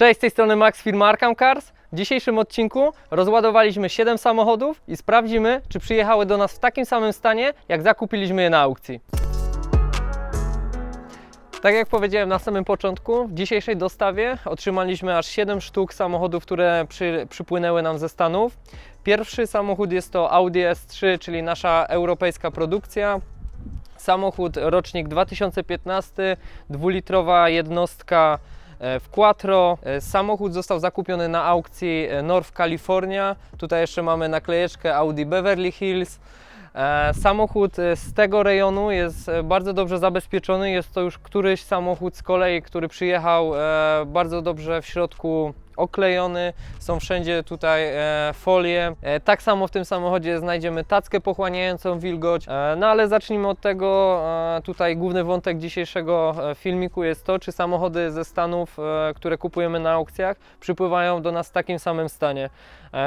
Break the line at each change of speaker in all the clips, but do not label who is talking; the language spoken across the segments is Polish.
Cześć, z tej strony Max firma Arkham Cars. W dzisiejszym odcinku rozładowaliśmy 7 samochodów i sprawdzimy, czy przyjechały do nas w takim samym stanie, jak zakupiliśmy je na aukcji. Tak jak powiedziałem na samym początku, w dzisiejszej dostawie otrzymaliśmy aż 7 sztuk samochodów, które przy, przypłynęły nam ze Stanów. Pierwszy samochód jest to Audi S3, czyli nasza europejska produkcja. Samochód rocznik 2015, dwulitrowa jednostka w Quattro. E, Samochód został zakupiony na aukcji e, North California. Tutaj jeszcze mamy naklejeczkę Audi Beverly Hills. E, Samochód e, z tego rejonu jest e, bardzo dobrze zabezpieczony. Jest to już któryś samochód z kolei, który przyjechał e, bardzo dobrze w środku oklejony. Są wszędzie tutaj e, folie. E, tak samo w tym samochodzie znajdziemy tackę pochłaniającą wilgoć. E, no ale zacznijmy od tego. Tutaj główny wątek dzisiejszego filmiku jest to, czy samochody ze Stanów, które kupujemy na aukcjach, przypływają do nas w takim samym stanie.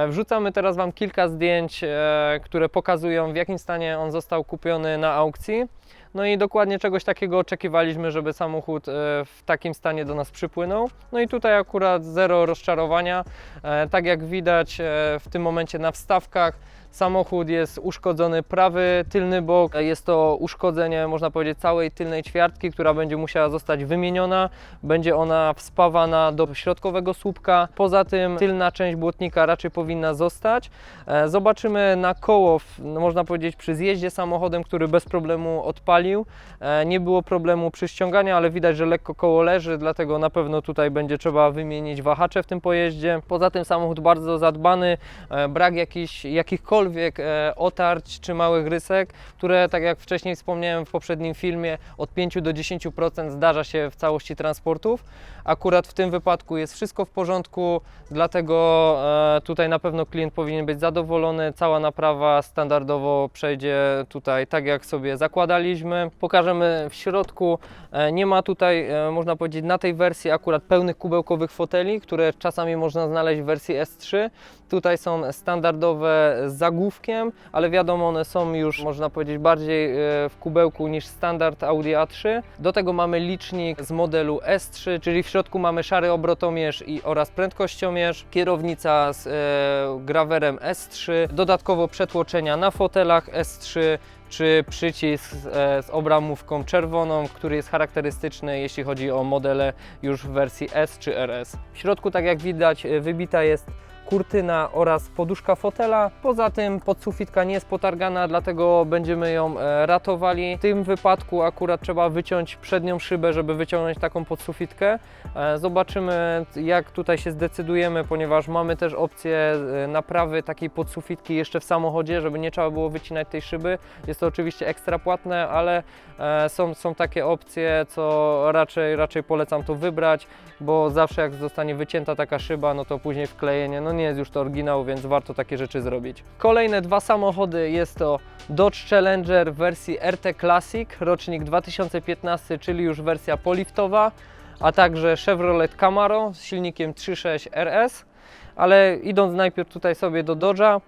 Wrzucamy teraz Wam kilka zdjęć, które pokazują w jakim stanie on został kupiony na aukcji. No i dokładnie czegoś takiego oczekiwaliśmy, żeby samochód e, w takim stanie do nas przypłynął. No i tutaj akurat zero rozczarowania. E, Tak jak widać e, w tym momencie na wstawkach, samochód jest uszkodzony prawy tylny bok. Jest to uszkodzenie, można powiedzieć, całej tylnej ćwiartki, która będzie musiała zostać wymieniona. Będzie ona wspawana do środkowego słupka. Poza tym tylna część błotnika raczej powinna zostać. E, Zobaczymy na koło, no można powiedzieć, przy zjeździe samochodem, który bez problemu odpalił. E, Nie było problemu przy ściąganiu, ale widać, że lekko koło leży, dlatego na pewno tutaj będzie trzeba wymienić wahacze w tym pojeździe. Poza tym samochód bardzo zadbany, e, brak jakichś, jakichkolwiek e, otarć czy małych rysek, które, tak jak wcześniej wspomniałem w poprzednim filmie, od 5 do 10% zdarza się w całości transportów. Akurat w tym wypadku jest wszystko w porządku, dlatego e, tutaj na pewno klient powinien być zadowolony. Cała naprawa standardowo przejdzie tutaj tak, jak sobie zakładaliśmy. Pokażemy w środku. E, Nie ma tutaj, można powiedzieć, na tej wersji akurat pełnych kubełkowych foteli, które czasami można znaleźć w wersji S3. Tutaj są standardowe z zagłówkiem, ale wiadomo, one są już, można powiedzieć, bardziej e, w kubełku niż standard Audi A3. Do tego mamy licznik z modelu S3, czyli w środku mamy szary obrotomierz i, oraz prędkościomierz, kierownica z e, grawerem S3, dodatkowo przetłoczenia na fotelach S3, czy przycisk e, z obramówką czerwoną, który jest charakterystyczny, jeśli chodzi o modele już w wersji S czy RS. W środku, tak jak widać, e, wybita jest kurtyna oraz poduszka fotela. Poza tym podsufitka nie jest potargana, dlatego będziemy ją e, ratowali. W tym wypadku akurat trzeba wyciąć przednią szybę, żeby wyciągnąć taką podsufitkę. E, Zobaczymy jak tutaj się zdecydujemy, ponieważ mamy też opcję e, naprawy takiej podsufitki jeszcze w samochodzie, żeby nie trzeba było wycinać tej szyby. Jest to oczywiście ekstra płatne, ale są, są takie opcje, co raczej, raczej polecam to wybrać, bo zawsze jak zostanie wycięta taka szyba, no to później wklejenie, no nie jest już to oryginał, więc warto takie rzeczy zrobić. Kolejne dwa samochody jest to Dodge Challenger w wersji RT Classic, rocznik 2015, czyli już wersja poliftowa, a także Chevrolet Camaro z silnikiem 3.6 RS. Ale idąc najpierw tutaj sobie do Dodge'a,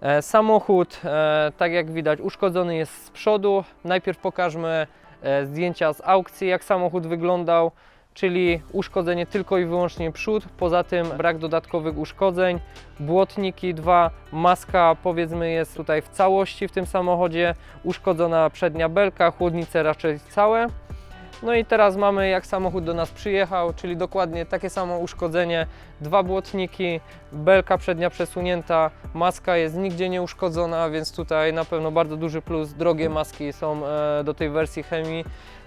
e, samochód, e, tak jak widać, uszkodzony jest z przodu. Najpierw pokażmy e, zdjęcia z aukcji, jak samochód wyglądał, czyli uszkodzenie tylko i wyłącznie przód, poza tym brak dodatkowych uszkodzeń, błotniki dwa, maska powiedzmy jest tutaj w całości w tym samochodzie, uszkodzona przednia belka, chłodnice raczej całe. No i teraz mamy jak samochód do nas przyjechał, czyli dokładnie takie samo uszkodzenie, dwa błotniki, belka przednia przesunięta, maska jest nigdzie nie uszkodzona, więc tutaj na pewno bardzo duży plus, drogie maski są e, do tej wersji chemii,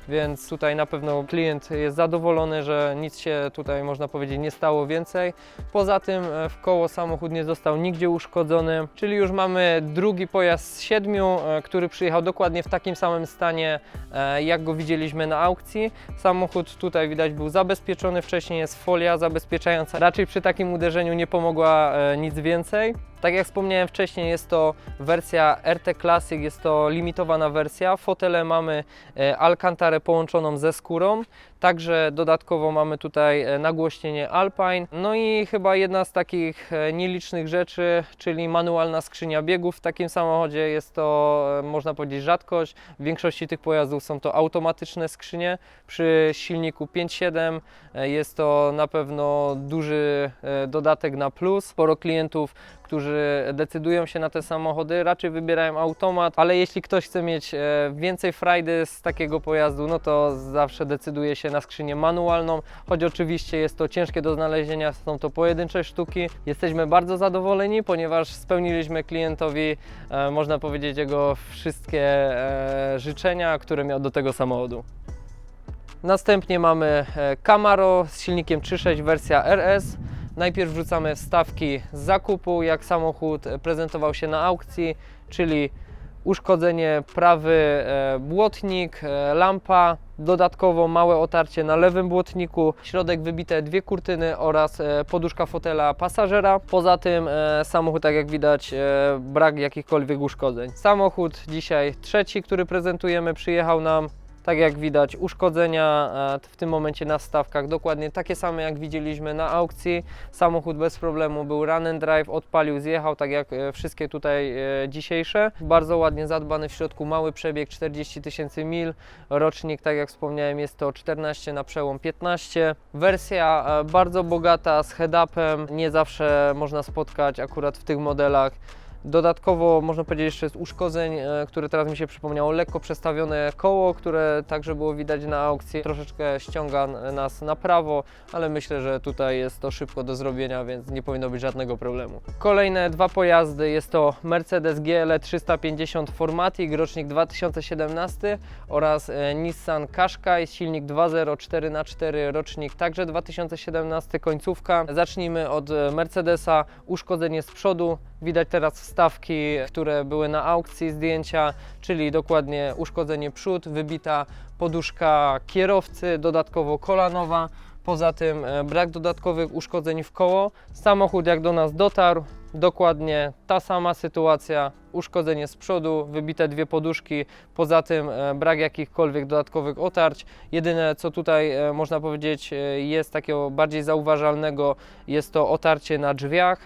więc tutaj na pewno klient jest zadowolony, że nic się tutaj można powiedzieć nie stało więcej. Poza tym e, w koło samochód nie został nigdzie uszkodzony, czyli już mamy drugi pojazd z siedmiu, e, który przyjechał dokładnie w takim samym stanie, e, jak go widzieliśmy na aukcji. Samochód tutaj widać był zabezpieczony, wcześniej jest folia zabezpieczająca. Raczej przy takim uderzeniu nie pomogła nic więcej. Tak jak wspomniałem wcześniej, jest to wersja RT Classic, jest to limitowana wersja. Fotele mamy e, Alcantarę połączoną ze skórą. Także dodatkowo mamy tutaj e, nagłośnienie Alpine. No i chyba jedna z takich e, nielicznych rzeczy, czyli manualna skrzynia biegów w takim samochodzie. Jest to, można powiedzieć, rzadkość. W większości tych pojazdów są to automatyczne skrzynie. Przy silniku 5.7 e, jest to na pewno duży dodatek na plus. Sporo klientów którzy decydują się na te samochody, raczej wybierają automat, ale jeśli ktoś chce mieć e, więcej frajdy z takiego pojazdu, no to zawsze decyduje się na skrzynię manualną, choć oczywiście jest to ciężkie do znalezienia, są to pojedyncze sztuki. Jesteśmy bardzo zadowoleni, ponieważ spełniliśmy klientowi, e, można powiedzieć, jego wszystkie e, życzenia, które miał do tego samochodu. Następnie mamy Camaro z silnikiem 3.6 wersja RS. Najpierw wrzucamy wstawki z zakupu, jak samochód prezentował się na aukcji, czyli uszkodzenie prawy e, błotnik, e, lampa, dodatkowo małe otarcie na lewym błotniku, środek wybite dwie kurtyny oraz e, poduszka fotela pasażera. Poza tym samochód, tak jak widać, brak jakichkolwiek uszkodzeń. Samochód dzisiaj trzeci, który prezentujemy, przyjechał nam tak jak widać, uszkodzenia e, w tym momencie na stawkach dokładnie takie same jak widzieliśmy na aukcji. Samochód bez problemu był run and drive, odpalił, zjechał, tak jak e, wszystkie tutaj e, dzisiejsze. Bardzo ładnie zadbany w środku, mały przebieg 40 tysięcy mil. Rocznik, tak jak wspomniałem, jest to 14 na przełom 15. Wersja bardzo bogata z head-upem, nie zawsze można spotkać akurat w tych modelach. Dodatkowo można powiedzieć jeszcze z uszkodzeń, e, które teraz mi się przypomniało, lekko przestawione koło, które także było widać na aukcji. Troszeczkę ściąga nas na prawo, ale myślę, że tutaj jest to szybko do zrobienia, więc nie powinno być żadnego problemu. Kolejne dwa pojazdy jest to Mercedes GLE 350 Formatic, rocznik 2017 oraz e, Nissan Qashqai, silnik 2.0 4x4, rocznik także 2017, końcówka. Zacznijmy od e, Mercedesa, uszkodzenie z przodu, Widać teraz wstawki, które były na aukcji, zdjęcia, czyli dokładnie uszkodzenie przód, wybita poduszka kierowcy, dodatkowo kolanowa. Poza tym e, brak dodatkowych uszkodzeń w koło. Samochód jak do nas dotarł, dokładnie ta sama sytuacja, uszkodzenie z przodu, wybite dwie poduszki, poza tym e, brak jakichkolwiek dodatkowych otarć. Jedyne co tutaj e, można powiedzieć jest takiego bardziej zauważalnego, jest to otarcie na drzwiach.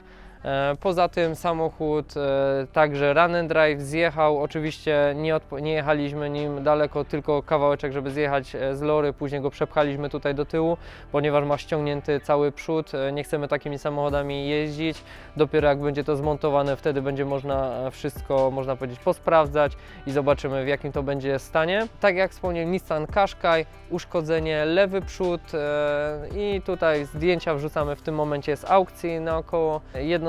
E, Poza tym samochód e, także run and drive zjechał. Oczywiście nie, nie jechaliśmy nim daleko, tylko kawałeczek, żeby zjechać e, z lory. Później go przepchaliśmy tutaj do tyłu, ponieważ ma ściągnięty cały przód. Nie chcemy takimi samochodami jeździć. Dopiero jak będzie to zmontowane, wtedy będzie można wszystko, można powiedzieć, posprawdzać i zobaczymy w jakim to będzie stanie. Tak jak wspomniałem, Nissan Qashqai, uszkodzenie lewy przód i tutaj zdjęcia wrzucamy w tym momencie z aukcji naokoło.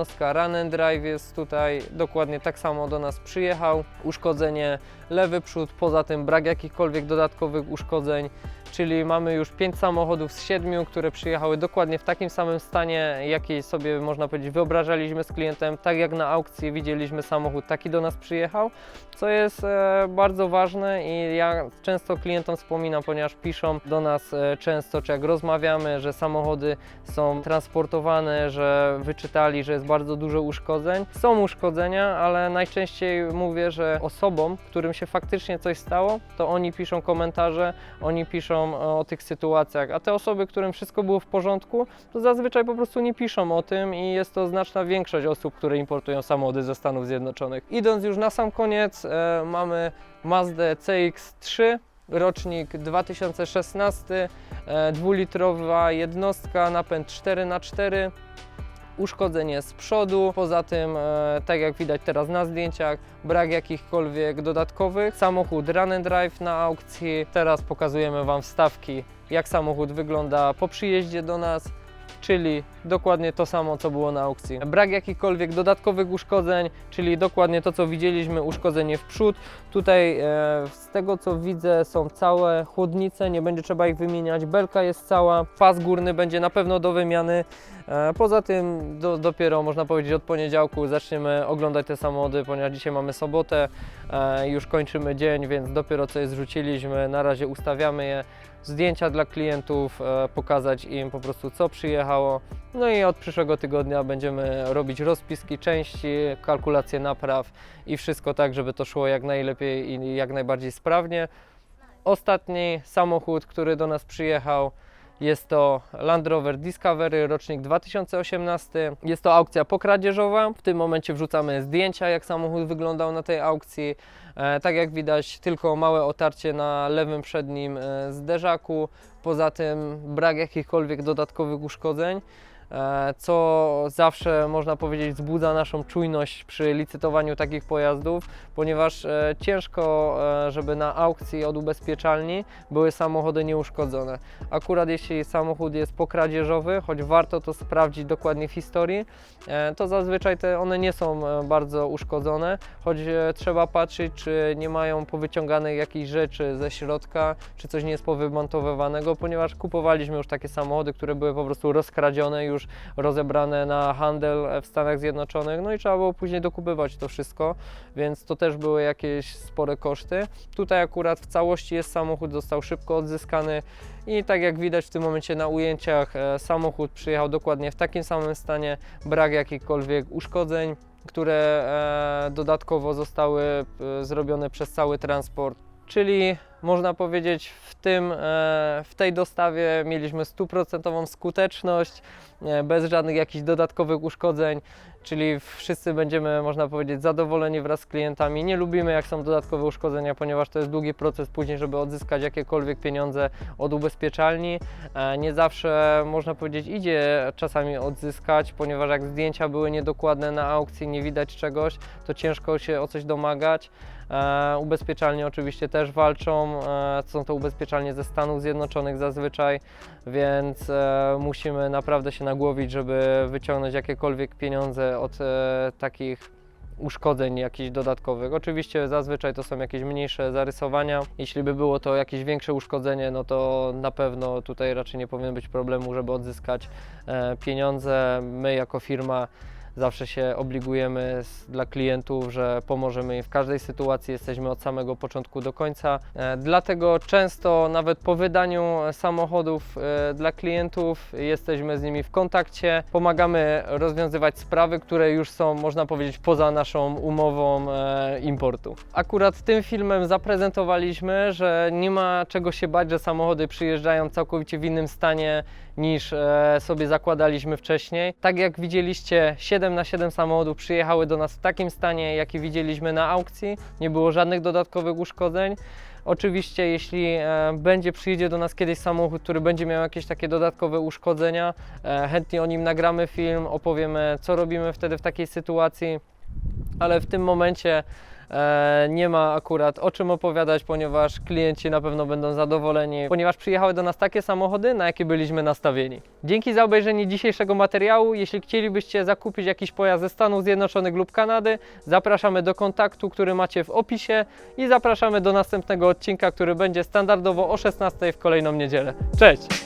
Jednostka Run Drive jest tutaj dokładnie tak samo do nas przyjechał. Uszkodzenie lewy przód, poza tym brak jakichkolwiek dodatkowych uszkodzeń. Czyli mamy już 5 samochodów z 7, które przyjechały dokładnie w takim samym stanie, jaki sobie można powiedzieć wyobrażaliśmy z klientem. Tak jak na aukcji widzieliśmy samochód, taki do nas przyjechał, co jest e, bardzo ważne i ja często klientom wspominam, ponieważ piszą do nas e, często, czy jak rozmawiamy, że samochody są transportowane, że wyczytali, że jest bardzo dużo uszkodzeń. Są uszkodzenia, ale najczęściej mówię, że osobom, którym się faktycznie coś stało, to oni piszą komentarze, oni piszą o tych sytuacjach, a te osoby, którym wszystko było w porządku, to zazwyczaj po prostu nie piszą o tym i jest to znaczna większość osób, które importują samochody ze Stanów Zjednoczonych. Idąc już na sam koniec, e, mamy Mazdę CX-3, rocznik 2016, e, dwulitrowa jednostka, napęd 4x4, uszkodzenie z przodu. Poza tym, e, tak jak widać teraz na zdjęciach, brak jakichkolwiek dodatkowych. Samochód run and drive na aukcji. Teraz pokazujemy Wam wstawki, jak samochód wygląda po przyjeździe do nas. Czyli dokładnie to samo, co było na aukcji. Brak jakichkolwiek dodatkowych uszkodzeń, czyli dokładnie to, co widzieliśmy, uszkodzenie w przód. Tutaj e, z tego, co widzę, są całe chłodnice, nie będzie trzeba ich wymieniać. Belka jest cała, pas górny będzie na pewno do wymiany. E, Poza tym do, dopiero można powiedzieć od poniedziałku zaczniemy oglądać te samochody, ponieważ dzisiaj mamy sobotę, e, już kończymy dzień, więc dopiero co je zrzuciliśmy, na razie ustawiamy je. Zdjęcia dla klientów, e, pokazać im po prostu co przyjechało. No i od przyszłego tygodnia będziemy robić rozpiski części, kalkulacje napraw i wszystko tak, żeby to szło jak najlepiej i jak najbardziej sprawnie. Ostatni samochód, który do nas przyjechał, jest to Land Rover Discovery, rocznik 2018. Jest to aukcja pokradzieżowa. W tym momencie wrzucamy zdjęcia, jak samochód wyglądał na tej aukcji. E, tak jak widać, tylko małe otarcie na lewym przednim e, zderzaku. Poza tym brak jakichkolwiek dodatkowych uszkodzeń. E, co zawsze można powiedzieć wzbudza naszą czujność przy licytowaniu takich pojazdów, ponieważ e, ciężko, e, żeby na aukcji od ubezpieczalni były samochody nieuszkodzone. Akurat jeśli samochód jest pokradzieżowy, choć warto to sprawdzić dokładnie w historii, to zazwyczaj te one nie są bardzo uszkodzone, choć trzeba patrzeć, czy nie mają powyciąganych jakichś rzeczy ze środka, czy coś nie jest powymontowywanego, ponieważ kupowaliśmy już takie samochody, które były po prostu rozkradzione, już rozebrane na handel w Stanach Zjednoczonych, no i trzeba było później dokupywać to wszystko, więc to też były jakieś spore koszty. Tutaj akurat w całości jest samochód, został szybko odzyskany i tak jak widać w tym momencie na ujęciach, e, samochód przyjechał dokładnie w takim samym stanie, brak jakichkolwiek uszkodzeń, które e, dodatkowo zostały e, zrobione przez cały transport. Czyli można powiedzieć w, tym, w tej dostawie mieliśmy stuprocentową skuteczność, bez żadnych jakichś dodatkowych uszkodzeń, czyli wszyscy będziemy, można powiedzieć, zadowoleni wraz z klientami. Nie lubimy jak są dodatkowe uszkodzenia, ponieważ to jest długi proces później, żeby odzyskać jakiekolwiek pieniądze od ubezpieczalni. E, Nie zawsze, można powiedzieć, idzie czasami odzyskać, ponieważ jak zdjęcia były niedokładne na aukcji, nie widać czegoś, to ciężko się o coś domagać. E, ubezpieczalnie oczywiście też walczą, e, są to ubezpieczalnie ze Stanów Zjednoczonych zazwyczaj, więc e, musimy naprawdę się nagłowić, żeby wyciągnąć jakiekolwiek pieniądze od e, takich uszkodzeń jakichś dodatkowych. Oczywiście zazwyczaj to są jakieś mniejsze zarysowania. Jeśli by było to jakieś większe uszkodzenie, no to na pewno tutaj raczej nie powinien być problemu, żeby odzyskać e, pieniądze. My jako firma zawsze się obligujemy dla klientów, że pomożemy im w każdej sytuacji, jesteśmy od samego początku do końca. E, Dlatego często nawet po wydaniu samochodów e, dla klientów jesteśmy z nimi w kontakcie, pomagamy rozwiązywać sprawy, które już są, można powiedzieć, poza naszą umową e, importu. Akurat tym filmem zaprezentowaliśmy, że nie ma czego się bać, że samochody przyjeżdżają całkowicie w innym stanie niż e, sobie zakładaliśmy wcześniej. Tak jak widzieliście, 7 na 7 samochodów przyjechały do nas w takim stanie, jaki widzieliśmy na aukcji. Nie było żadnych dodatkowych uszkodzeń. Oczywiście, jeśli e, będzie przyjedzie do nas kiedyś samochód, który będzie miał jakieś takie dodatkowe uszkodzenia, e, chętnie o nim nagramy film, opowiemy, co robimy wtedy w takiej sytuacji, ale w tym momencie nie ma akurat o czym opowiadać, ponieważ klienci na pewno będą zadowoleni, ponieważ przyjechały do nas takie samochody, na jakie byliśmy nastawieni. Dzięki za obejrzenie dzisiejszego materiału. Jeśli chcielibyście zakupić jakiś pojazd ze Stanów Zjednoczonych lub Kanady, zapraszamy do kontaktu, który macie w opisie i zapraszamy do następnego odcinka, który będzie standardowo o 16 w kolejną niedzielę. Cześć!